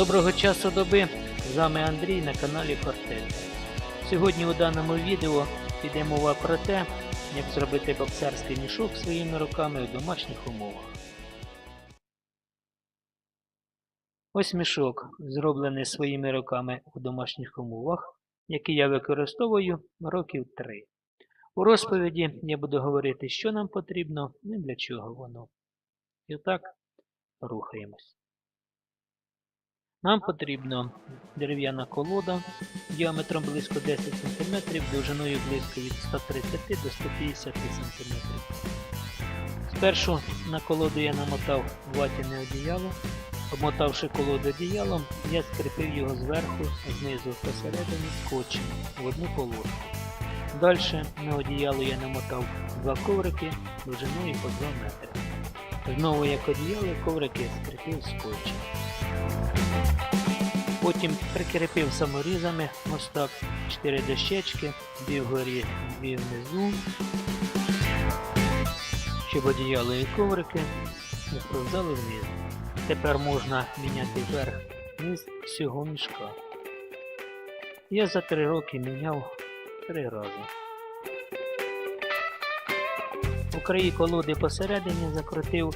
Доброго часу доби! З вами Андрій на каналі Фортеця. Сьогодні у даному відео піде мова про те, як зробити боксерський мішок своїми руками у домашніх умовах. Ось мішок, зроблений своїми руками у домашніх умовах, який я використовую років 3. У розповіді я буду говорити, що нам потрібно і для чого воно. І так, рухаємось. Нам потрібно дерев'яна колода діаметром близько 10 см, довжиною близько від 130 до 150 см. Спершу на колоду я намотав ватяне одіяло. Обмотавши колоду одіялом, я скріпив його зверху, знизу посередині скотчем в одну полоску. Далі на одіяло я намотав два коврики довжиною по 2 метри. Знову як одіяло коврики скріпив скотчем. Потім прикріпив саморізами ось так 4 дощечки, дві вгорі, дві внизу, щоб одіяло і коврики не сповзали вниз. Тепер можна міняти верх низ всього мішка. Я за 3 роки міняв 3 рази. У краї колоди посередині закрутив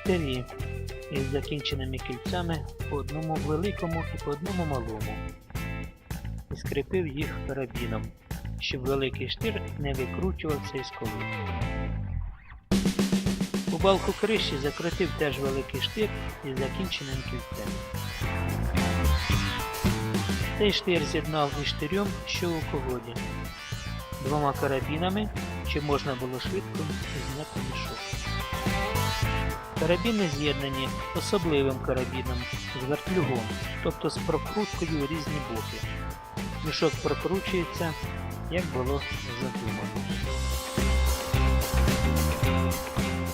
штирі із закінченими кільцями по одному великому і по одному малому. І скріпив їх карабіном, щоб великий штир не викручувався із колоди. У балку криші закрутив теж великий штир із закінченим кільцем. Цей штир з'єднав із штирем, що у колоді, двома карабінами, щоб можна було швидко зняти мішок. Карабіни з'єднані особливим карабіном з вертлюгом, тобто з прокруткою у різні боки. Мішок прокручується, як було задумано.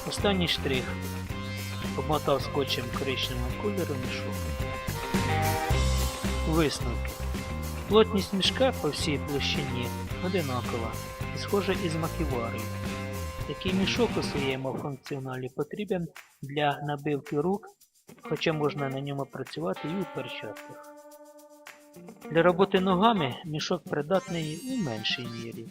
Останній штрих. Обмотав скотчем коричневого кольору мішок. Висновки. Плотність мішка по всій площині одинакова, схожа із маківарою. Такий мішок у своєму функціоналі потрібен для набивки рук, хоча можна на ньому працювати і у перчатках. Для роботи ногами мішок придатний у меншій мірі.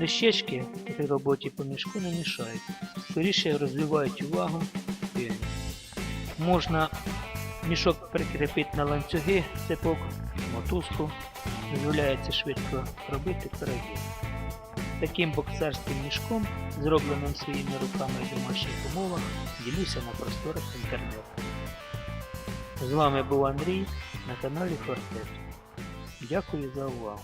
Дощечки при роботі по мішку не мішають, скоріше розвивають увагу пильність. Можна мішок прикріпити на ланцюги, цепок, мотузку, дозволяється швидко робити перегін. Таким боксерським мішком, зробленим своїми руками в домашніх умовах, ділюся на просторах інтернету. З вами був Андрій на каналі Фортет. Дякую за увагу.